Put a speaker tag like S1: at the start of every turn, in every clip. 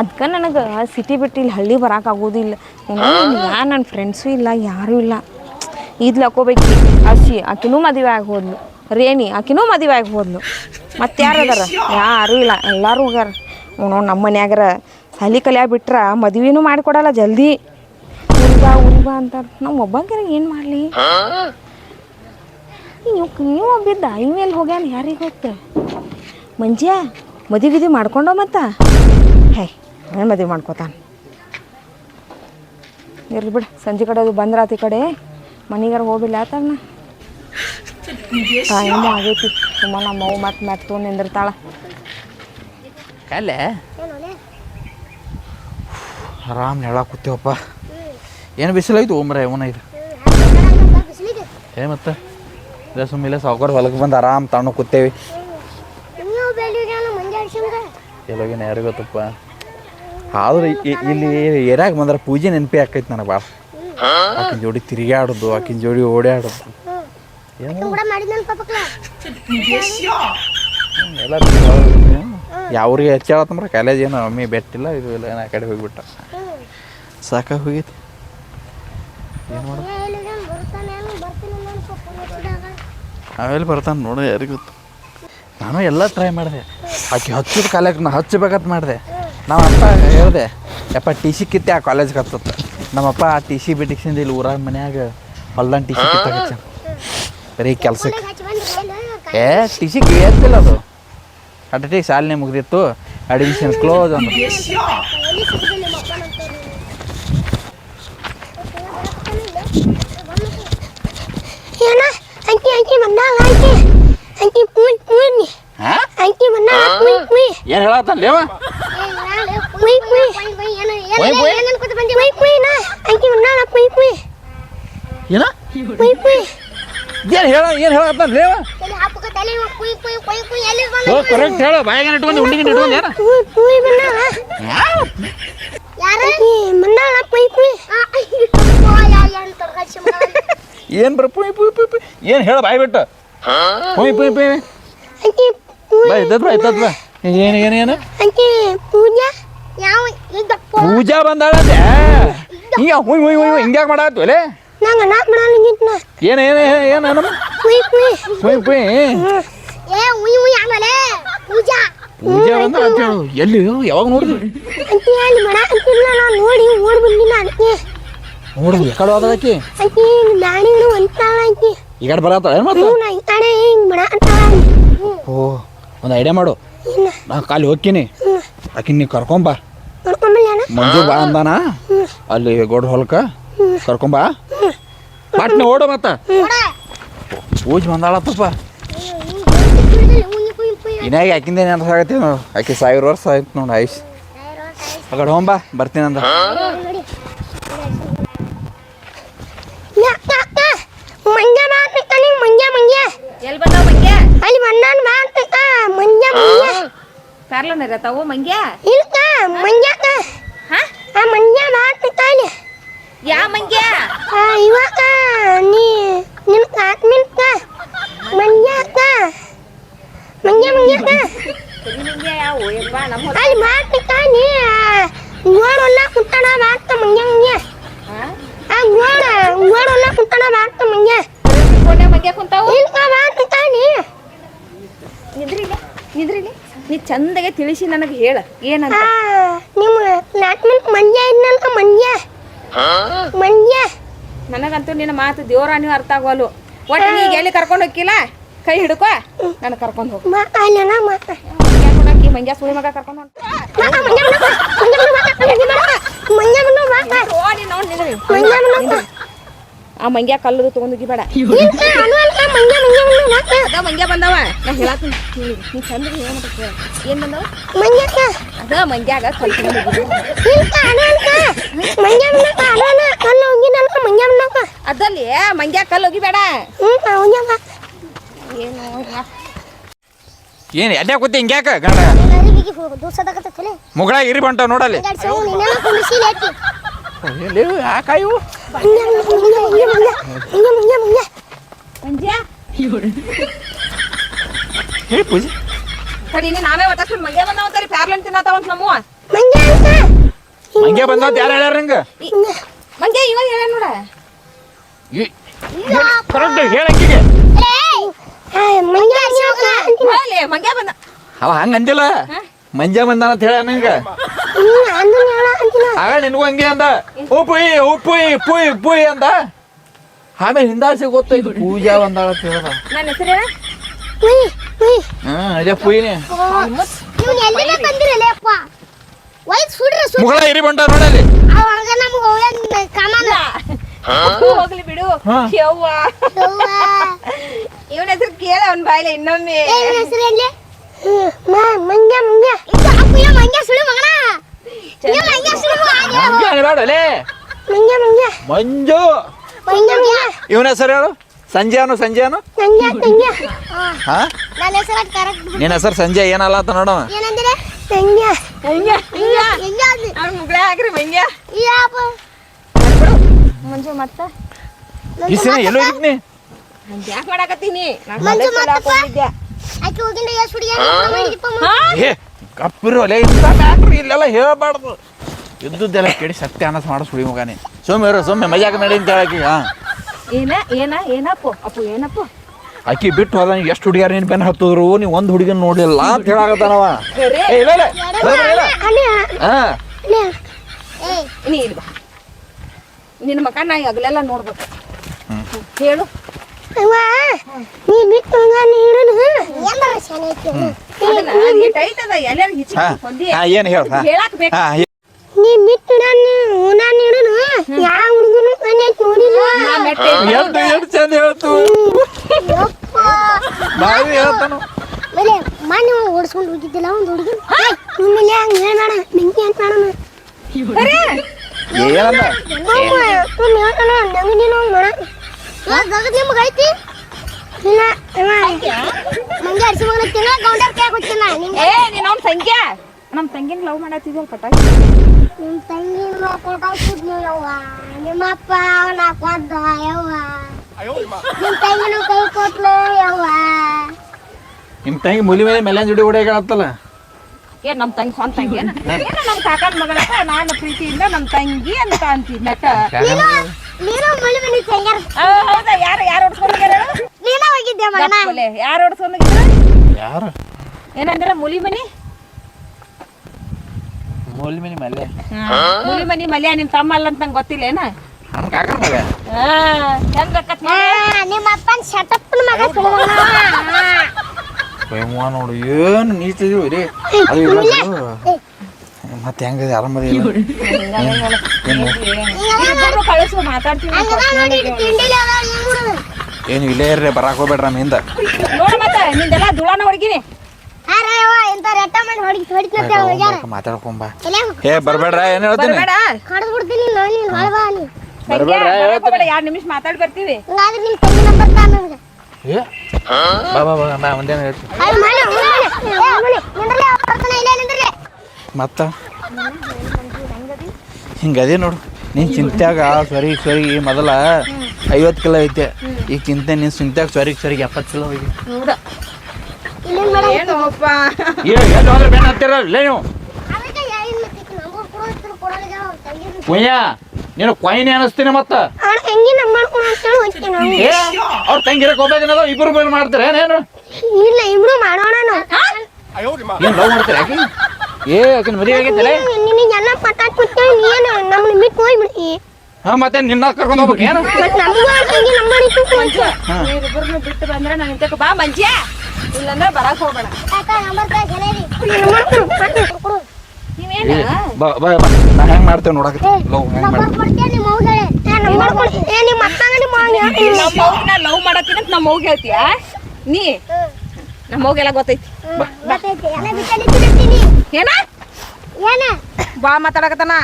S1: ಅದಕ್ಕೆ ನನಗೆ ಸಿಟಿ ಬಿಟ್ಟು ಇಲ್ಲಿ ಹಳ್ಳಿ ಬರೋಕ್ಕಾಗೋದಿಲ್ಲ ಯಾ ನನ್ನ ಫ್ರೆಂಡ್ಸೂ ಇಲ್ಲ, ಯಾರೂ ಇಲ್ಲ. ಇದ್ಲು ಹಾಕೋಬೇಕು. ಅಸಿ ಆಕಿನೂ ಮದುವೆ ಆಗಿ ರೇಣಿ, ಆಕಿನೂ ಮದುವೆ ಆಗಿ ಹೋದ್ಲು. ಮತ್ತೆ ಯಾರು ಅದಾರ? ಯಾರೂ ಇಲ್ಲ. ಎಲ್ಲರೂ ಹೋಗ್ಯಾರ. ಅವನು ನಮ್ಮ ಮನ್ಯಾಗರ ಸಾಲಿ ಕಲಿಯ ಬಿಟ್ರೆ ಮದುವೆನೂ ಮಾಡಿಕೊಡಲ್ಲ ಜಲ್ದಿ. ಉರಿಬಾ ಉರಿಬಾ ಅಂತಾರೆ. ನಮ್ಮ ಒಬ್ಬಂಗೆ ಏನು ಮಾಡಲಿ? ನೀವು ನೀವು ಐ ಮೇಲೆ ಹೋಗ್ಯಾನ? ಯಾರಿಗೆ ಗೊತ್ತು ಮಂಜ್ಯ, ಮದುವೆ ಮಾಡ್ಕೊಂಡೋ ಮತ್ತ? ಹೇ. ಮದುವೆ ಮಾಡ್ಕೋತಾನೆ ಇರ್ಲಿ ಬಿಡು ಸಂಜೆ ಕಡೆ ಅದು ಬಂದ್ರಾತ ಈ ಕಡೆ ಮನೆಗಾರ ಹೋಗಿಲ್ಲ ಆತಣ್ಣ ಟೈಮು ಆಗೈತಿ ಸುಮ್ಮ ನಮ್ಮ ಅವು ಮತ್ತೆ ಮೆಟ್ಟು ನಿಂದಿರ್ತಾಳ
S2: ಕಲೆ ಆರಾಮ್ ನೆಳ ಕೂತೇವಪ್ಪ ಏನು ಬಿಸಿಲಾಯ್ತು ಓಮ್ರ ಇವನ ಇದು ಏ ಮತ್ತೆ ಇಲ್ಲ ಸುಮ್ಮಿಲ್ಲ ಸಾವುಕಾರ ಹೊಲಕ್ಕೆ ಬಂದು ಆರಾಮ್ ತಣ್ಣು ಕೂತೇವಿ ಎಲ್ಲೋಗಿನ ಯಾರು ಗೊತ್ತಪ್ಪ ಆದ್ರೆ ಇಲ್ಲಿ ಏರಿಯಾಗ ಬಂದ್ರೆ ಪೂಜೆ ನೆನಪಿ ಆಕೈತಿ ನನಗೆ ಭಾಳ ಆಕಿನ ಜೋಡಿ ತಿರುಗಾಡೋದು ಆಕಿನ ಜೋಡಿ ಓಡಾಡೋದು ಎಲ್ಲ ಯಾವ್ರಿಗೆ ಹೆಚ್ಚಾಳತ್ತಂದ್ರೆ ಕಾಲೇಜ್ ಏನು ಒಮ್ಮೆ ಬೆಟ್ಟಿಲ್ಲ ಇದು ಇಲ್ಲ ಏನೋ ಆ ಕಡೆ ಹೋಗ್ಬಿಟ್ಟ. ಸಾಕಾಗಿ ಹೋಗೈತಿ. ಏನು ಮಾಡ? ಆಮೇಲೆ ಬರ್ತಾನೆ ನೋಡು ಯಾರಿಗೂ ನಾನು ಎಲ್ಲ ಟ್ರೈ ಮಾಡಿದೆ. ಆಕೆ ಹಚ್ಚಿದ ಕಾಲಕ್ಕೆ ನಾ ಹಚ್ಚಬೇಕಂತ ಮಾಡಿದೆ. ನಮ್ಮ ಅಪ್ಪ ಹೇಳಿದೆ, ಯಪ್ಪ ಟಿ ಸಿ ಕಿತ್ತೆ ಆ ಕಾಲೇಜ್ಗೆ ಹತ್ತತ್ತ? ನಮ್ಮಪ್ಪ ಆ ಟಿ ಸಿ ಬಿಟ್ಟಿಸಿಂದ ಇಲ್ಲಿ ಊರಾಗ ಮನ್ಯಾಗ ಹೊಲ್ದಾನ ಟಿ ಸಿ ಬರೀ ಕೆಲ್ಸಕ್ಕೆ ಏ ಟಿ ಸಿ ಕೇಳ್ತಿಲ್ಲ ಅದು. ಅಟಟಿಗೆ ಶಾಲೆನೇ ಮುಗ್ದಿತ್ತು ಅಡ್ಮಿಷನ್ ಕ್ಲೋಸ್
S3: ಏನ? ಅಂಕಿ ಅಂಕಿ ಬಂದಾಗ ಅಂಕಿ. ಅಂಕಿ ಪುಯ್
S2: ಹಾಂ
S3: ಅಂಕಿ ಬಂದಾಗ ಕುಯ್ ಕುಯ್
S2: ಏನು ಹೇಳತ್ತಲ್ಲ ಲೇವ?
S3: ಪುಯ್ ಪುಯ್
S2: ಪುಯ್ ಪುಯ್?
S3: ಮೈ ಪುಯ್ ನಾ ಅಂಕಿ ಬಂದಾಗ ಕುಯ್ ಪುಯ್
S2: ಏನ?
S3: ಕುಯ್ ಪುಯ್
S2: ಏನ್ ಹೇಳ ಏನು ಹೇಳತ್ತಲ್ಲ ಲೇವ? ಕರೆಕ್ಟ್ ಹೇಳು. ಬಾಯಾಗ ಇಟ್ಕೊಂಡು ಉಂಡಿಗೆ ಇಟ್ಕೊಂಡು ಏನ?
S3: ಪುಯ್ ಪುಯ್ ಬಂದಾಗ ಯಾರ? ಬಂದಾಗ ಪುಯ್ ಪುಯ್
S2: ಏನು ಬರ ಪುಯ್ ಪುಯ್ ಪುಯ್ ಏನ್ ಏನು ಹೇಳ ಬಾಯ್ ಬಿಟ್ಟು? ಪುಯ್ ಪುಯ್ ಪುಯ್.
S3: ಅಂಕಿ ಪುಯ್
S2: ಬಾ ಇದ್ದದ್ ಬಾ ಇದ್ದದ್ ಬಾ ಏನು ಏನು ಏನು
S3: ಅಂಕಿ ಪೂಜಾ ಯಾವ
S2: ಪೂಜಾ ಬಂದಾಳಂತೆ ಹಿಂಗ ಹುಯ್ ಹುಯ್ ಹುಯ್ ಹಿಂಗ್ಯಾಕೆ ಮಾಡಾತು ಅಲೇ
S3: ನಂಗ ನಾ
S2: ಏನು ಏನು ಏನು ಏನು
S3: ಪುಯ್ ಏ ಉಯ್ ಉಯ್ ಆಮೇಲೆ ಪೂಜಾ
S2: ಪೂಜಾ ಬಂದ ಅಂತ ಹೇಳು ಎಲ್ಲಿ ಯಾವಾಗ ನೋಡಿದ್ವಿ
S3: ಅಂಕಿ ಅಲ್ಲಿ ಮಡ ಅಂತಿಲ್ಲ ನಾನು ನೋಡಿ ಓಡಿ ಬಂದಿಲ್ಲ ಅಂಕಿ
S2: ನೋಡಿದ್ವಿ ಕಡೆ ಹೋದಕ್ಕೆ
S3: ಅಂಕಿ ದಾಣಿಗಳು ಅಂತಾಳ ಅಂಕಿ
S2: ಈ ಕಡೆ ಬರತ್ತ ಏನು
S3: ಹ್ಞೂ ನಾ ಈ ಕಡೆ ಹಿಂಗ್ ಮಡ ಅಂತಾಳ
S2: ಓ ಒಂದು ಐಡಿಯಾ ಮಾಡು. ನಾ ಕಾಲಿ ಹೋಗ್ತೀನಿ. ಆಕಿನ ನೀ ಕರ್ಕೊಂಬಾ ಮಂಜು ಬಾ ಅಂದಾನ. ಅಲ್ಲಿ ಗೋಡ್ ಹೊಲಕ್ಕೆ ಕರ್ಕೊಂಬಾ. ಪಟ್ನೆ ಓಡು ಮತ್ತ. ಪೂಜ್ ಬಂದಾಳತ್ತಪ್ಪ. ಇನ್ಯಾಗ ಆಕಿಂದೇನು ಆಗತ್ತೆ ನೋಡು. ಆಕಿ ಸಾವಿರ ವರ್ಷ ಆಯ್ತು ನೋಡು ಆಯುಷ್. ಅಗಡ ಹೋಗ್ಬಾ ಬರ್ತೀನಿ ಅಂದ.
S3: ಮಂಜ ಮಂಜ
S1: ಎಲ್ಲಿ ಬಂದಾವ
S3: ಅಲ್ಲಿ ಮಾಡ್ಬೇಕ ಮಂಜ ಮಂಜ
S1: ಕಾರ್ಲನ್ ಇರತ್ತಾವು ಮಂಗ್ಯ
S3: ಇಲ್ಕ ಮಂಜಕ
S1: ಹಾ
S3: ಆ ಮಂಜ ಮಾಡ್ಬೇಕ ಅಲ್ಲಿ
S1: ಯಾ ಮಂಗ್ಯ
S3: ಆ ಇವಾಗ ನೀ ನಿನ್ ಕಾತ್ಮಿಲ್ಕ ಮಂಜಕ ಮಂಜ ಮಂಜಕ
S1: ಮಂಗ್ಯ ಯಾವ ಯಪ್ಪ ನಮ್ಮ ಹೊಲ
S3: ಅಲ್ಲಿ ಮಾಡ್ಬೇಕ ನೀ ಗೋಡಲ್ಲ ಕುಟ್ಟಣ ಮಾಡ್ತ ಮಂಜ ಮಂಜ ಆ ಗೋಡ ಗೋಡಲ್ಲ ಕುಟ್ಟಣ ಮಾಡ್ತ ಮಂಜ
S1: ಕೋಣೆ ಮಂಗ್ಯ ಕುಂತಾವು
S3: ಇಲ್ಕ ಮಾಡ್ಬೇಕ ನೀ
S1: ನಿದ್ರಿಲಿ ನೀ ಚಂದಗೆ ತಿಳಿಸಿ ನನಗೆ ಹೇಳ. ಏನಂತ?
S3: ನಿಮ್ಮ ಕ್ಲಾಸ್ಮೇಟ್ ಮಂಜ ಇನ್ನಂತ ಮಂಜ ಮಂಜ
S1: ನನಗಂತೂ ನಿನ್ನ ಮಾತು ದೇವರಾಣಿ ಅರ್ಥ ಆಗೋಲು ಒಟ್ಟು ನೀ ಎಲ್ಲಿ ಕರ್ಕೊಂಡು ಹೋಗಿಲ್ಲ ಕೈ ಹಿಡ್ಕೋ. ನಾನು ಕರ್ಕೊಂಡು ಹೋಗಿ ಮಂಜ ಸುಳಿ ಮಗ ಕರ್ಕೊಂಡು ಹೊಂಟ
S3: ಮಾತ ಮಂಜ ಮಂಜ ಮಂಜ ಮಂಜ ಮಾತ
S1: ಓಡಿ ನೋಡಿ ನಿಂದ್ರಿ
S3: ಮಂಜ ಮಂಜ
S1: ನಿಂದ್ರಿ. ಆ ಮಂಗ್ಯಾ ಕಲ್ಲದು ತಗೊಂಡಿ ಬೇಡ. ಅದ ಮಂಗ್ಯ ಬಂದವ. ನಾ ಹೇಳತ್ತೀನಿ ಕೇಳಿ ನೀ ಚಂದ್ರ ಏನು ಬಂದವ? ಅದ ಮಂಗ್ಯಾಗ
S3: ಕಲ್ಲ
S1: ಅದಲ್ಲಿ ಮಂಗ್ಯ ಕಲ್ಲು
S3: ಮಂಜ ಮಾತ
S1: ಏನು
S2: ಏನು ಎಡ್ಡೆ ಕೂತಿ ಹಿಂಗ್ಯಾಕ ಗಂಡ?
S3: ಹೋಗು
S2: ಮುಗಳ ಇರಿ ಬಂಟ ನೋಡಲ್ಲಿ.
S3: ಎರಡು
S2: ಹೇಳಿ ಪೂಜೆ
S1: ಕಡಿ ನೀ ನಾವೇ ಒತ್ತಾಸ್ಬಿಟ್ಟು ಮಂಗ್ಯ ಬಂದಾವ ಅಂತಾರಿ ಪ್ಯಾರ್ಲೆಂಟ್ ತಿನ್ನತಾವಂತ ನಮ್ಮವ
S3: ಮಂಗ್ಯ
S2: ಬಂದತ್ ಯಾರು ಹೇಳ್ಯಾರ ನಿಂಗೆ?
S1: ಮಂಗ್ಯ ಇವಾಗ ಹೇಳ ನೋಡ.
S2: ಕರೆಕ್ಟ್ ಹೇಳಕ್ಕಿಗೆ
S3: ಏ,
S2: ಅವ ಹಂಗ ಅಂದಿಲ್ಲ. ಮಂಜ ಬಂದಾನ ಅಂತ ಹೇಳ ನಂಗೆ
S3: ನೀನ್ ಅಂದನ್ ಹೇಳ ಅಂತಿನ
S2: ಆಗ ನಿನ್ಗೂ ಹಂಗೆ ಅಂದ. ಓ ಪುಯ್ ಓ ಪುಯ್ ಪುಯ್ ಪುಯ್ ಅಂದ. ಆಮೇಲೆ ಹಿಂದಾಸಿ ಗೊತ್ತಾಯ್ತು ಪೂಜಾ ಬಂದಾಳ ಅಂತ ಹೇಳ್ದ.
S1: ನನ್ನ ಹೆಸರು
S2: ಹಾ ಅದೇ ಪುಯ್ನೆ.
S3: ಇವ್ನು ಎಲ್ಲಿಂದ ಬಂದಿರಲ್ಲ ಅಪ್ಪ? ವೈಟ್ ಸುಡ್ರಿ ಸುಡ್
S2: ಮುಗಳ ಇರಿ ಬಂಟ ನೋಡಲಿ
S3: ಅವಾಗ ನಮ್ಗೆ
S1: ಹೋಗ್ಲಿ ಬಿಡು.
S2: ಹಾ.
S1: ಯವ್ವ.
S3: ಯವ್ವ.
S1: ಇವನ ಹೆಸರು ಕೇಳ ಅವನ್ ಬಾಯ್ಲೆ ಇನ್ನೊಮ್ಮೆ.
S3: ಹೆಸರು ಇವ್ನ್ ಹೆಸ್ರು ಎಲ್ಲಿ? ಹ್ಮ್, ಮ- ಮಂಗ್ಯ ಮಂಗ್ಯ. ಅಪ್ಪ ಇವ ಮಂಗ್ಯ ಸುಳಿ ಮಗನ?
S2: ಮಂಜು ಅನ್ಬೇಡಲೇ ಮಂಜು ಇವನ ಹೆಸರು ಹೇಳು ಸಂಜೆ ಅನು ಸಂಜೆ ಅನು
S3: ಮಂಗ್ಯ ಮಂಗ್ಯ
S2: ಹಾ
S3: ನನ್ನ ಹೆಸರು ಕರೆಕ್ಟ್
S2: ನಿನ್ನ ಹೆಸರು ಸಂಜಯ್ ಏನಲ್ಲ ಅಂತ ನೋಡವ
S1: ಮಂಜು ಮತ್ತ
S2: ಇಸಿನ ಎಲ್ಲೋ ಹೋಗಿದ್ನಿ
S1: ಯಾಕೆ ಮಾಡಾಕತ್ತೀನಿ ನಾನ್
S3: ಮಂಜು
S1: college
S3: ಮತ್ತಪ್ಪ?
S1: ಹೋಗಿದ್ದೆ.
S3: ಆಕಿ ಹೋಗಿಂದ ಎಷ್ಟು ಹುಡುಗಿ ಮಾಡಿದಪ್ಪ
S1: ಹಾ?
S2: ಏ ಕಪ್ಪಿರು ಅಲ್ಲೇ ಇಂಥ ಬ್ಯಾಟ್ರಿ ಇಲ್ಲೆಲ್ಲ ಹೇಳಬಾರ್ದು. ಇದ್ದುದೆಲ್ಲ ಕೇಳಿ ಸತ್ಯ ಅನಸ್ ಮಾಡಿಸ್ ಸುಳಿ ಮಗನೇ. ಸೊಮ್ಮೆ ಇರೋ ಸೊಮ್ಮೆ ಮಜಾಕ ನಡಿ ಅಂತ ಹೇಳಕಿ ಹಾ.
S1: ಏನ ಏನ ಏನಪ್ಪ ಅಪ್ಪು ಏನಪ್ಪ?
S2: ಆಕಿ ಬಿಟ್ಟು ಹೋದ ಎಷ್ಟು ಹುಡುಗಿಯರ್ ನಿನ್ ಬೆನ್ನ ಹತ್ತಿದ್ರು ನೀ ಒಂದು ಹುಡುಗಿನ ನೋಡಿಲ್ಲ ಅಂತ ಹೇಳಾಕತ್ತಾನವ.
S1: ನಿನ್ನ ಮಗ? ನಾ ಹಗಲೆಲ್ಲ ನೋಡ್ಬೇಕು. ಹೇಳು.
S3: ಅವ್ವ ನೀ ಬಿಟ್ಟು
S1: ಟೈಟ್ ಅದ ಎಲ್ಲಾರು ಹೊಂದಿ.
S2: ಏನು ಹೇಳ
S3: ನೀ ಬಿಟ್ಟು ನಾನು ನಾನು ನೀಡನು ಯಾವ ಹುಡುಗನು ಮನೆ ನೋಡಿಲ್ಲ
S1: ನಾ ಮೆಟ್ಟೆ
S2: ಎಷ್ಟು ಎಷ್ಟು ಚಂದ ಹೇಳ್ತು
S3: ಯಪ್ಪ
S2: ಬಾವಿ ಹೇಳ್ತಾನು
S3: ಮೇಲೆ ಮನೆ ಓಡಿಸ್ಕೊಂಡು ಹೋಗಿದ್ದಿಲ್ಲ ಒಂದು ಹುಡುಗಿ ನಿಮ್ಮಲ್ಲಿ ಹಂಗೆ ಹೇಳ್ಬೇಡ ನಿಂಗೆ ಅಂತ ಮಾಡೋಣ
S2: ಏನಂದ
S3: ಅಮ್ಮ ನೀನು ಹೇಳ್ತಾನ ನಂಗೆ ನೀನು ಹಂಗೆ ಮಾಡ ಗಗದ್ ನಿಮ್ಗೆ ಐತಿ ಇಲ್ಲ ಅಮ್ಮ ಮಂಗೆ ಅರ್ಸಿ ಮಗನ ತಿಂಗಳ ಗೌಂಡರ್ ಕೈ ಕೊಡ್ತೀನ ನಿಂಗೆ
S1: ಏ ನೀನ್ ಅವ್ನ ಸಂಖ್ಯಾ ನಮ್ ತಂಗಿನ ಲವ್ ಪಟಾಕಿ
S3: ನಿಮ್ಮ ತಂಗಿ ಕೊಟ್ಟಿದ್ನು ಯವ್ವ? ನಿಮ್ಮ ಅಪ್ಪ ಅವನ ಯವ್ವ? ನಿಮ್ಮ ತಂಗಿನೂ ಕೈ ಕೊಟ್ಲು ಯವ್ವ?
S2: ನಿಮ್ಮ ತಂಗಿ ಮುಲಿ ಮೇಲೆ ಮೆಲ್ಲನ್ ಜುಡಿ ಏ
S1: ಏನ್ ನಮ್ಮ ತಂಗಿ ಸ್ವಂತ ತಂಗಿ ಏನ? ನಮ್ಮ ಕಾಕನ ಮಗಳಪ್ಪ ನಾನು ಪ್ರೀತಿಯಿಂದ ನಮ್ಮ ತಂಗಿ ಅಂತ ಅಂತೀನಿ ನಟ
S3: ನೀನು ನೀನು ಮುಳಿ ಮನಿ ತಂಗ್ಯಾರ
S1: ಆ, ಹೌದಾ? ಯಾರು ಯಾರು ಹೊಡ್ಸ್ಕೊಂಡಿದ್ದಾರೆ
S3: ನೀನ ಹೋಗಿದ್ದೆ ಮಗನ?
S1: ಯಾರು ಹೊಡ್ಸ್ಕೊಂಡಿದ್ದಾರೆ
S2: ಯಾರು?
S1: ಏನಂದ್ರೆ ಮುಲಿ ಮನಿ?
S2: ಮುಲಿ. ಮನಿ ಮೇಲೆ
S1: ಮನಿ ಮಲ್ಯ ನಿಮ್ ತಮ್ಮ ಅಲ್ಲ ಅಂತ ನಂಗೆ ಗೊತ್ತಿಲ್ಲ ಏನ?
S2: ನಮ್ಮ ಕಾಕ ಮಗ
S1: ಹೆಂಗ್
S3: ನಿಮ್ಮ ಅಪ್ಪನ ಶಟಪ್ಪನ ಮಗ.
S2: ಪ್ರೇಮ ನೋಡು ಏನು ನೀತಿದೀವಿ ರೀ ಅದು ಇಲ್ಲ ಮತ್ತೆ ಹೆಂಗ ಆರಾಮದಿ
S1: ಕಳಿಸು ಮಾತಾಡ್ತೀವಿ
S2: ಏನು ಇಲ್ಲೇ ಇರ್ರಿ ಬರಾಕ್ ಹೋಗ್ಬೇಡ್ರಿ ನಮ್ಮ ಹಿಂದೆ
S1: ನೋಡ ಮತ್ತ ನಿಂದೆಲ್ಲ ಧುಳಾನ ಹೊಡ್ಗಿನಿ.
S2: ಮಾತಾಡ್ಕೊಂಬ. ಏ ಬರ್ಬೇಡ್ರ ಏನ್ ಹೇಳ್ತೀನಿ?
S1: ಎರಡು ನಿಮಿಷ ಮಾತಾಡಿ ಬರ್ತೀವಿ.
S2: ಏ? ಬಾ ಬಾ ಬಾ ನಾ ಒಂದೇನು ಹೇಳ್ತೀನಿ. ಮತ್ತ? ಹಿಂಗದೇ ನೋಡು ನೀನ್ ಚಿಂತ್ಯಾಗ ಸರಿ ಸರಿ ಮೊದಲ ಐವತ್ತು ಕಿಲೋ ಐತೆ. ಈಗ ಚಿಂತೆ ನೀನ್ ಚಿಂತ್ಯಾಗ ಸರಿ ಸರಿ ಎಪ್ಪತ್ತು ಕಿಲೋ ಹೋಗಿ
S3: ಇಲ್ಲೇನ್ ಮಾಡ-
S1: ಏನೋಪ್ಪ
S2: ಏ ಎಲ್ಲಿ ಹೋದ್ರೆ ಬೇಡ ಹತ್ತಿರ ಇಲ್ಲ ನೀವು.
S3: ಅದಕ್ಕೆ ಯಾರಿಗ್ ಮತ್ತೆ ಈಕಿ ನಂಬರ್ ಕೊಡು ಅಂತಾರೆ, ಕೊಡಲ್ಲ ಅವ್ರ್ ತಂಗಿಗೆ.
S2: ಕುಯ್ಯ ನೀನು ಕೊಯ್ನಿ ಅನಿಸ್ತೀನಿ ಮತ್ತ. ಅವ್ರ ತಂಗಿರಕ್ ಹೋಗ್ಬೇಕನ್ನೋದು ಇಬ್ರು ಬೇರೆ ಮಾಡ್ತಾರೆ ಏನೇನು?
S3: ಇಲ್ಲ ಇಬ್ರು ಮಾಡೋಣ.
S2: ಏನ್ ಲವ್ ಮಾಡ್ತೀರ ಆಕಿ ಏ ಆಕಿನ ಮದುವೆ ಆಗೈತಲ್ಲ
S3: ನೀನು- ಪಟಾಕ್ ಮಾತಾಡ್ಬಿಟ್ಟು ನೀನು ನಮ್ಮನ್ನ ಬಿಟ್ಟು ಹೋಗ್ಬಿಡ್ತಿ.
S2: ಹಾ ಮತ್ತೆ ನಿನ್ನ ಕರ್ಕೊಂಡು ಹೋಗ್ಬೇಕು ಏನು?
S3: ನಮಗೂ ತಂಗಿ
S1: ಬಿಟ್ಟು ಬಂದ್ರೆ ನಾನು ಬಾ ಮಂಜ್ಯ ಇಲ್ಲಂದ್ರೆ ಬರಕ್
S2: ನಾ ಹೆಂಗ್ ಮಾಡ್ತೇವೆ ನೋಡಕ? ಲವ್ ಹೆಂಗ್.
S3: ನಮ್ಮ
S1: ಲವ್ ಮಾಡತ್ತೀನಿ ನಮ್ಮ ಅವ್ಗೆ ಹೇಳ್ತೀಯ? ನೀ? ನಮ್ಮ ಗೊತ್ತೈತಿ. ಏನ?
S3: ಏನ?
S1: ಬಾ ಮಾತಾಡಕತ್ತಾನ.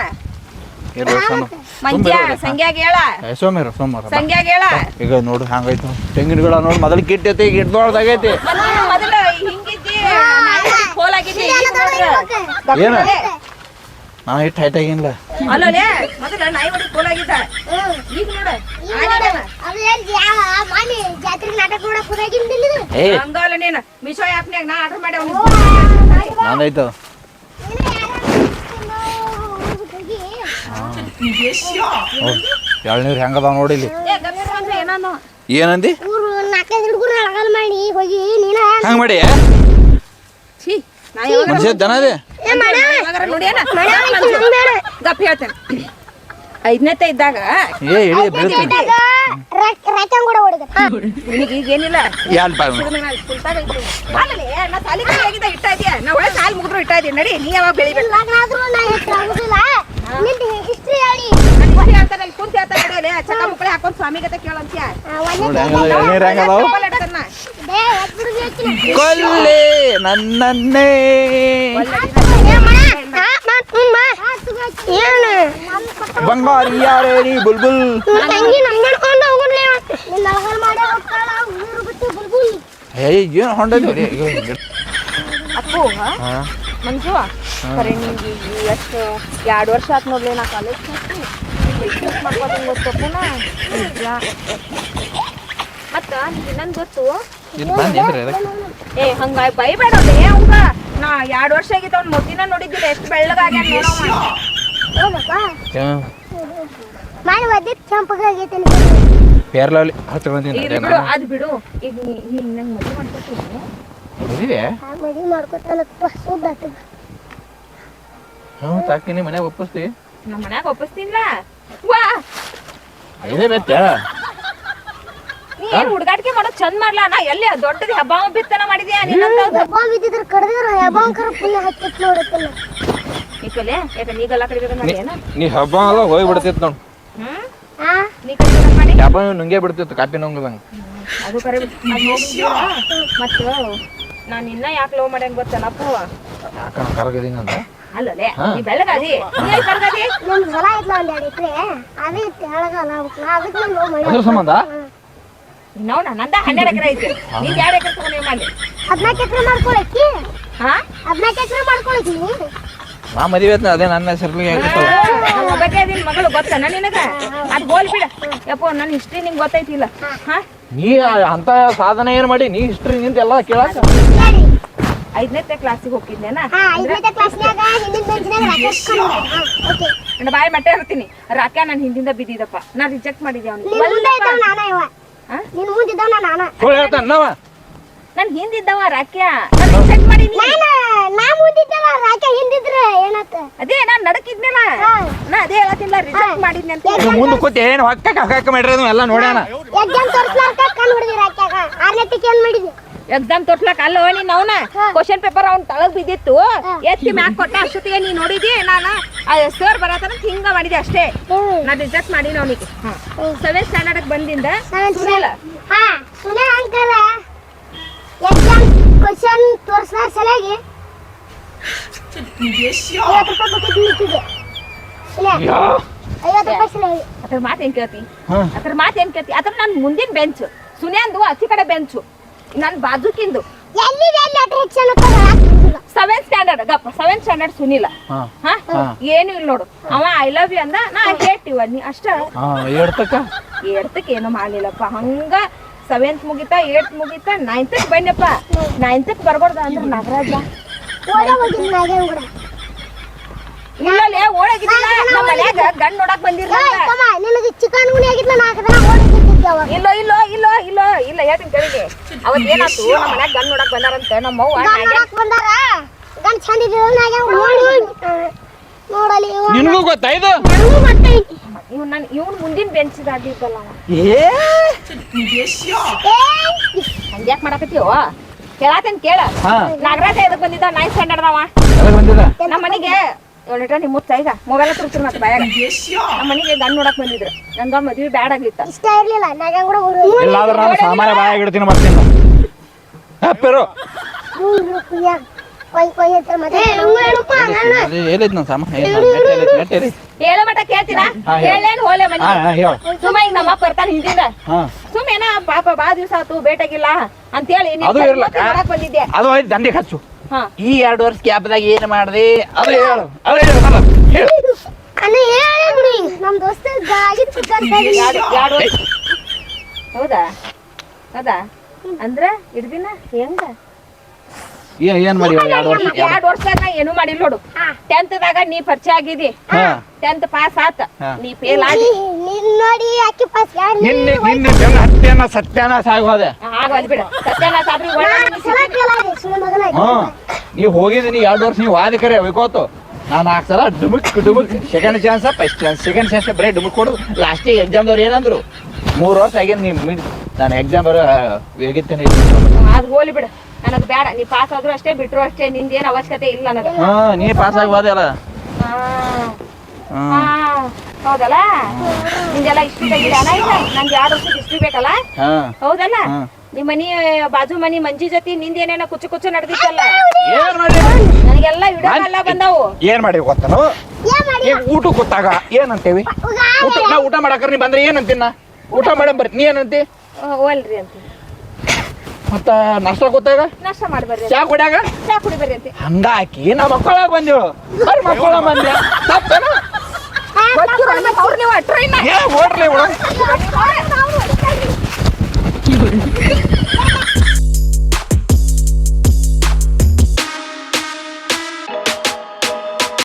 S1: ಮಂಜ್ಯ ಸಂಗ್ಯಾಗ ಹೇಳ.
S2: ಸೋಮ್ಯಾರ ಸೋಮ್ಯಾರ.
S1: ಸಂಗ್ಯಾಗ ಹೇಳ.
S2: ಈಗ ನೋಡು ಹಂಗಾಯ್ತು ತೆಂಗಿನ ಗಿಡ ನೋಡಿ ಮೊದಲು ಕಿಟ್ಟೈತಿ ಈಗ ಇಡ್ದೊಳ್ದಾಗೈತಿ
S1: ಮೊದ್ಲು ಮೊದಲು ಹಿಂಗಿದ್ದಿ.
S2: ಏನ? ನಾ ಇಟ್ಟು ಹೈಟ್ ಆಗಿಲ್ಲ
S1: ಮೊದಲ ನಾಯಿ ಹೊಡಿ ಈಗ ನೋಡು? ಹಂಗಲ್ಲ ನೀನು. ಮಿಶೋ ಆ್ಯಪ್ನ್ಯಾಗ ನಾ ಆರ್ಡರ್
S2: ನಂದಾಯ್ತು
S3: ನೀನು ಯಾರ್ಯಾರು ಹೋಗಿ
S2: ಎಳ್ನೀರು
S1: ಅಂದ್ರೆ ಏನೋ
S2: ಏನಂದಿ?
S3: ಹೋಗಿ
S2: ಮಾಡಿ? ಮನುಷ್ಯ ದನ
S1: ಗಪ್ ಹೇಳ್ತೇನೆ. ಐದನೇತೆ ಇದ್ದಾಗ ಈಗ ಏನಿಲ್ಲ? ಸಾಲಿ ಇಟ್ಟ ಇದೆಯಾ? ಸಾಲಿ ಮುಗಿದ್ರು ಇಟ್ಟ ನಡಿ ನೀ ಯಾವಾಗ ಬೆಳಿಬೇಕು
S3: ಲಗ್ನ ಆದ್ರೂ ನಾ ಹೆಚ್ಚು ಆಗುದಿಲ್ಲ ನಿಂದು ಹಿಸ್ಟ್ರಿ ಹೇಳಿ
S1: ನಾನು ಹೇಳ್ತಾನೆ ಅಲ್ಲಿ ಕುಂತ ಹೇಳ್ತಾನೆ ನಡಿಯಲೇ ಚಕ್ಕ ಮುಕ್ಕಳೆ ಹಾಕೊಂಡು ಕೇಳಂತ್ಯ?
S2: ಕೊಲ್ಲಿ ನನ್ನನ್ನೇ.
S3: ಏನು?
S2: ಬಂಗಾರಿ ಯಾರೇರಿ ಬುಲ್ಬುಲ್
S3: ತಂಗಿ ಹೋಗ್ಲಿ ನಿನ್ನ ಮಾಡಿ ಹೋಗ್ತಾಳ ಊರು ಬಿಟ್ಟು ಬುಲ್ಬುಲ್.
S2: ಏ ಏನು ಹೊಂಡೈತಿ
S1: ಅಪ್ಪು
S2: ಹಾಂ?
S1: ಮಂಜು ಖರೆ ನಿಂಗೆ ಎಷ್ಟು ಎರಡು ವರ್ಷ ಆತ್ ನೋಡ್ಲಿ ನಾ ಕಾಲೇಜ್ ಮತ್ತು ಇನ್ನೊಂದು ಗೊತ್ತು ಏ ಹಂಗ ಅವಂಗ ನಾ ಎರಡು ವರ್ಷ ಆಗಿತ್ತು ಅವ್ನ ಮೊದ್ಲಿನ ನೋಡಿದ್ದಿಲ್ಲ ಎಷ್ಟು ಬೆಳ್ಳಗಾಗ್ಯಾನ
S3: ಮಾಡಿ ಒದ್ದಿದ್ ಕೆಂಪಗಾಗೈತೆ
S1: ಬಿಡು ಅದು ಬಿಡು. ಈಗ ನೀ ನೀ ನಂಗೆ ಮದುವೆ ಮಾಡ್ಕೊತೀನಿ
S2: ಮದುವೆ?
S3: ಮದುವೆ ಮಾಡ್ಕೊತಾನಪ್ಪ ಸುದ್ದಾತ
S2: ಹ್ಞೂ ತಾಕಿನಿ ಮನೆಗೆ ಒಪ್ಪಿಸ್ತಿ.
S1: ನಮ್ಮ ಮನ್ಯಾಗ ಒಪ್ಪಿಸ್ತೀನಿಲ್ಲ ವಾ!
S2: ಇದೇ ಬೆತ್ತ
S1: ನೀ ಏನ್ ಹುಡುಗಾಟಿಕೆ ಮಾಡೋದು ಚಂದ ಮಾಡ್ಲಾ? ನಾ ಎಲ್ಲಿ ದೊಡ್ಡದ ಹಬ್ಬ ಬಿತ್ತನ ಮಾಡಿದ್ಯಾ ನಿನ್ನಂತ
S3: ಹಬ್ಬ? ಬಿದ್ದಿದ್ರೆ ಕಡ್ದಿರ ಹಬ್ಬಂಕರ ಪುಣ್ಯ ಹತ್ತಿತ್ ನೋಡುತ್ತಲ್ಲ
S1: ಈಕಲೆ ಯಾಕೆ ಕಡಿಬೇಕು
S2: ನೀ ಹಬ್ಬ ಅಲ್ಲ ಹೋಗಿ ಬಿಡ್ತಿತ್ತು ನೋಡು.
S1: ಹ್ಮ್?
S3: ಆ?
S1: ನೀ ಕಡಿಬೇಕು ಮಾಡಿ?
S2: ಹಬ್ಬ ನುಂಗೆ ಬಿಡ್ತಿತ್ತು ಕಾಪಿ ನಂಗದಂಗ
S1: ಅದು ಕರೆ ಮತ್ತು ನಾನು ಇನ್ನ ಯಾಕೆ ಲವ್ ಮಾಡ್ಯಾಂಗ ಗೊತ್ತಲ್ಲಪ್ಪ
S2: ಕರಗದೀನಿ ಅಂತ
S1: ಅಲ್ಲಲೇ? ನೀ ಬೆಳಗಾದಿ
S3: ನಮ್ ಹೊಲ ಐತ್ಲ ಒಂದ್ ಎರಡು ಎಕರೆ ಅದೇ ತೆಳಗಲ್ಲ ಅದಕ್ಕೆ ನಾನು ಲವ್
S2: ಅದ್ರ ಸಂಬಂಧ?
S1: ನೋಡ ನಂದ ಹನ್ನೆರಡು ಎಕರೆ ಐತಿ. ನೀವ್ ಎರಡು ಎಕರೆ ತಗೊಂಡು ಮಾಡಿ
S3: ಹದಿನಾಲ್ಕು ಎಕರೆ ಮಾಡ್ಕೊಳಕ್ಕಿ?
S1: ಹಾ?
S3: ಹದಿನಾಲ್ಕು ಎಕರೆ ಮಾಡ್ಕೊಳಕ್ಕಿ
S2: ನಾ ಮದುವೆ ಅದೇ ನನ್ನ
S1: ನಿನ್ ಮಗಳು ಗೊತ್ತನ ನಿನಗ? ಅದ್ ಗೋಲ್ ಬಿಡ. ಯಪ್ಪ ನನ್ನ ಹಿಸ್ಟ್ರಿ ನಿಂಗೆ ಗೊತ್ತೈತಿಲ್ಲ ಹಾ.
S2: ನೀ ಅಂತ ಸಾಧನೆ ಏನ್ ಮಾಡಿ? ನೀ ಹಿಸ್ಟ್ರಿ ನಿಂತ ಎಲ್ಲ ಕೇಳಾಕ?
S1: ಐದನೇ ಕ್ಲಾಸಿಗೆ
S3: ಹೋಗಿದ್ದೇನಾ
S1: ನನ್ನ ಬಾಯಿ ಮಟ್ಟೆ ಇರ್ತೀನಿ. ರಾಕ ನಾನು ಹಿಂದಿಂದ ಬಿದ್ದಿದಪ್ಪ ನಾ ರಿಜೆಕ್ಟ್ ಮಾಡಿದ್ದೆ
S3: ಅವನಿಗೆ? ಮುಂದೆ ಇದ್ದವ ನಾನ
S1: ಹಿಂದಿದ್ದವ ರಾಕ್ಯಾ. ನಾನು ರಿಜೆಕ್ಟ್ ಮಾಡಿದ್ದೀನಿ
S3: ನಾನ ನಾ ಮುಂದಿದ್ದಲ್ಲ ರಾಕ ಹಿಂದಿದ್ರೆ ಏನತ್ತ
S1: ಅದೇ ನಾನು ನಡಕಿದ್ನಲ್ಲ. ನಾ ಅದೇ ಹೇಳತ್ತಿಲ್ಲ ರಿಜೆಕ್ಟ್ ಮಾಡಿದ್ನಿ ಅಂತ
S2: ಇನ್ನು ಮುಂದೆ ಕೂತಿ ಏನು ಎಲ್ಲ ನೋಡ್ಯಾನ?
S3: ಎಕ್ಸಾಮ್ ತೋರ್ಸ್ಲಾರ್ಕ ಕಣ್ ಹೊಡೆದಿ ರಾಕ್ಯಾಗ ಆರನೇ ತಿಕ್ಕೆ ಏನ್ ಮಾಡಿದ್ವಿ
S1: ಎಕ್ಸಾಮ್ ತೋರ್ಸ್ಲಕ್ ಅಲ್ಲ ನೀನ್ ಅವನ? ಕ್ವಶನ್ ಪೇಪರ್ ಅವ್ನ ತಳಗ್ ಬಿದ್ದಿತ್ತು. ಎತ್ತಿ ಮ್ಯಾಕ್ ಕೊಟ್ಟ ಅಷ್ಟೊತ್ತಿಗೆ ನೀ ನೋಡಿದಿ ನಾನು ಸರ್ ಬರತನ ಹಿಂಗ ಮಾಡಿದೆ ಅಷ್ಟೇ.
S3: ಹ್ಮ್.
S1: ನಾ ರಿಜೆಕ್ಟ್ ಮಾಡೀನಿ ಅವನಿಗೆ. ಸೆವೆಂತ್ ಸ್ಟ್ಯಾಂಡರ್ಡ್ ಬಂದಿಂದ ಅದ್ರ ಮಾತ್ ಏನ್ ಕೇಳ್ತಿ. ಅದ್ರ ಮಾತ್ ಏನ್ ಕೇಳ್ತಿ? ಅದ್ರ ನನ್ ಮುಂದಿನ ಬೆಂಚ್. ಸುನ್ಯಾಂದು ಅತಿ ಕಡೆ ಬೆಂಚು. ನನ್ ಬಾಜುಕಿಂದು ಸೆವೆಂತ್ ಸ್ಟ್ಯಾಂಡರ್ಡ್ ಗಪ್ಪ ಸೆವೆಂತ್ ಸ್ಟ್ಯಾಂಡರ್ಡ್ ಸುನಿಲ.
S2: ಹಾ.
S1: ಹಾ?
S2: ಹಾ.
S1: ಏನು ಇಲ್ಲ ನೋಡು. ಅವ ಐ ಲವ್ ಯು ಅಂದ ನಾ ಹೇಳ್ತಿವ ನೀ ಅಷ್ಟ? ಏಡ್ತಕ್ಕೆ? ಏನು ಮಾಡ್ಲಿಲ್ಲಪ್ಪ. ಹಂಗ ಸೆವೆಂತ್ ಮುಗಿತಾ ಏಟ್ ಮುಗಿತಾ ನೈನ್ತಕ್ ಬನ್ನಪ್ಪ ನೈನ್ತಕ್ ಬರ್ಬಾರ್ದ ಅಂದ್ರೆ ನಾಗರಾಜ. ಇಲ್ಲಲ್ಲೇ ಓಡಾಗಿದ್ದಿಲ್ಲ? ನಮ್ಮ ಮನ್ಯಾಗ ಗಂಡ್ ನೋಡಕ್ ಬಂದಿರ್ಲ
S3: ನಿನಗೆ ಚಿಕನ್ ಗುಣಿ ಆಗಿದ್ಲ ನಾಲ್ಕು ದಿನ ಓಡಿದ್ದಿದ್ದೆ ಅವಾಗ
S1: ಇಲ್ಲೋ ಇಲ್ಲೋ ಇಲ್ಲೋ ಇಲ್ಲೋ. ಇಲ್ಲ ಹೇಳ್ತೀನಿ ಕೇಳಿಗೆ. ಅವತ್ ಏನಾತು ನಮ್ಮ ಮನ್ಯಾಗ ಗಂಡ್ ನೋಡಕ್ ಬಂದಾರಂತ. ನಮ್ಮ ಅವ್ವ
S3: ನೋಡಕ್ ಬಂದಾರ? ಗಂಡ ಚಂದ ನೋಡಿ ನೋಡಲಿ
S2: ನಿನಗೂ ಗೊತ್ತಾಯ್ತು
S3: ನನಗೂ ಗೊತ್ತೈತಿ.
S1: ಇವ್ ನನ್ ಇವ್ನ ಮುಂದಿನ ಬೆಂಚಿದಾಗಿದ್ದಲ್ಲ
S2: ಏ!
S1: ಹಂಗ್ಯಾಕ್ ಮಾಡಕತ್ತೀವ ಕೇಳಾತೇನ್ ಕೇಳ.
S2: ಹಾ.
S1: ನಾಗರಾಜ ಎದಕ್ ಬಂದಿದ್ದ? ನೈನ್ ಸ್ಟ್ಯಾಂಡರ್ಡ್ ಅವ
S2: ಎದಕ್ ಬಂದಿದ
S1: ನಮ್ಮ ಮನೆಗೆ ಏಳು ಲೀಟರ್ ನಿಮ್ಮ ಮುತ್ತ ಈಗ ಮೊಬೈಲ್ ತುರ್ತಿರ್ ಮತ್ತೆ ಬಾಯಾಗ. ನಮ್ಮ ಮನೆಗೆ ಗಂಡ್ ನೋಡಕ್ ಬಂದಿದ್ರು. ನಂಗ ಮದ್ವಿ ಬ್ಯಾಡ್ ಆಗ್ಲಿತ್ತ.
S3: ಇಷ್ಟ ಇರ್ಲಿಲ್ಲ. ನಾಗೇನ್ ಕೂಡ ಊರು
S2: ಇಲ್ಲಾದ್ರೆ ನಾನು ಸಾಮಾನ್ಯ ಬಾಯಾಗಿಡ್ತೀನಿ ಬರ್ತೀನಿ ಹಪ್ಪರು
S3: ಊರು ಕುಯ್ಯಾಗ ನಾನು
S1: ಹೇಳ ಕೇಳ್ತೀರಾ. ಹೇಳೇನ್ ಹೋಲೆ ಮನೆ. ಸುಮ್ಮ ಈಗ ನಮ್ಮ ಅಪ್ಪ ಬರ್ತಾನೆ ಹಿಂದಿಂದ.
S2: ಹಾ.
S1: ಸುಮ್ಮೇನ ಪಾಪ ಬಾ ದಿವ್ಸ ಆತು ಬೇಟಾಗಿಲ್ಲ. ಅಂತೇಳಿ
S2: ಅದು
S1: ಬಂದಿದ್ದೆ.
S2: ಅದು ದಂಡಿಗೆ ಹಚ್ಚು. ಈ ಎರಡು ವರ್ಷ ಕ್ಯಾಬ್ದಾಗ ಏನು ಮಾಡ್ರಿ ಅದು ಹೇಳು ಅದು ಹೇಳು
S3: ದೋಸ್ತ
S1: ಹೌದಾ? ಹೌದಾ? ಅಂದ್ರ ಹಿಡ್ದಿನ ಹೆಂಗ?
S2: ಏನ್ ಏನ್ ಮಾಡಿ ಎರಡು ವರ್ಷ
S1: ಎರಡು ವರ್ಷದಾಗ ಏನು ಮಾಡಿಲ್ಲ ನೋಡು. ಟೆಂತ್ದಾಗ ನೀ ಪರಿಚಯ ಆಗಿದಿ.
S2: ಹಾ.
S1: ಟೆಂತ್ ಪಾಸ್ ಆತ. ನೀ ಫೇಲ್ ಆಗಿ
S2: ನಿನ್ನೆ ನಿನ್ನೆ ಬೆನ್ನ ಹತ್ಯಾನ ಸತ್ಯಾನಾಶ ಸಾಗೋದೆ
S1: ಆಗೋದ್ ಬಿಡ. ಸತ್ಯನಾಥ ಆದ್ರೂ ನೀ
S3: ಸಲ ಕೇಳಾರಿ ಮಗನ
S2: ಹಾ. ನೀವು ಹೋಗಿದ್ದೀನಿ ಎರಡು ವರ್ಷ ನೀವು ವಾದ ಕರೆ ಹೋಯ್ಕೋತು ನಾನು ನಾಲ್ಕು ಸಲ ಡುಮುಕ್ ಡುಮುಕ್. Second chance first chance second chance ಬರೀ ಡುಮುಕ್ ಕೊಡು. ಲಾಸ್ಟಿಗೆ ಎಕ್ಸಾಮ್ದವ್ರು ಏನಂದ್ರು? ಮೂರು ವರ್ಷ ಆಗ್ಯಾನ ನೀವು ನಾನು ಎಕ್ಸಾಮ್ ಬರೋ ಹೋಗಿದ್ದೇನೆ
S1: ಅದು ಹೋಲಿ ಬಿಡ. ನನಗ್ ಬೇಡ. ನೀ ಪಾಸ್ ಆದ್ರೂ ಅಷ್ಟೇ ಬಿಟ್ರು ಅಷ್ಟೇ ನಿಂದೇನ್ ಅವಶ್ಯಕತೆ ಇಲ್ಲ ನನಗ.
S2: ಹಾ ನೀ ಪಾಸ್
S1: ಆಗ್ಬೋದಲ್ಲ ಹೌದಲ್ಲ? ನಿಂದೆಲ್ಲ ಇಷ್ಟು ತೆಗಿಲ್ಲ ಇಲ್ಲ ನಂಗೆ ಎರಡು ವರ್ಷದ ಇಷ್ಟು ಬೇಕಲ್ಲ? ಹೌದಲ್ಲ. ನಿಮ್ ಮನಿ ಬಾಜು ಮನಿ ಮಂಜಿ ಜೊತೆ ನಿಂದ ಕುಚ್ಚು ಕುಚ್ಚು ನಡೆದಿತ್ತಲ್ಲ?
S2: ಏನ್ ಮಾಡಿ
S1: ನನಗೆಲ್ಲ ವಿಡಿಯೋ ಎಲ್ಲ ಬಂದಾವು.
S2: ಏನ್ ಮಾಡಿ ಗೊತ್ತಲ್ಲ ಊಟ ಗೊತ್ತಾಗ ಏನಂತೇವಿ? ಊಟ ನಾ ಊಟ ಮಾಡಕ್ರ ನೀ ಬಂದ್ರೆ ಏನಂತೀನ ಊಟ ಮಾಡಂ ಬರ್ತೀನಿ ನೀ ಏನಂತಿ?
S1: ಓಲ್ರಿ ಅಂತ.
S2: ಮತ್ತ ನಾಷ್ಟ ಗೊತ್ತಾಗ?
S1: ನಾಷ್ಟ ಮಾಡ್ಬಾರ್ರಿ
S2: ಚಾ ಕುಡಿಯಾಗ?
S1: ಚಾ ಕುಡಿಬಾರ್ರಿ ಅಂತ.
S2: ಹಂಗ ಹಾಕಿ ನಾ ಮಕ್ಕಳಾಗ ಬಂದೇಳು ಬರೀ ಮಕ್ಕಳ ಬಂದೆ ತಪ್ಪೇನ?
S1: ಅವ್ರು ನೀವು ಟ್ರೈನ್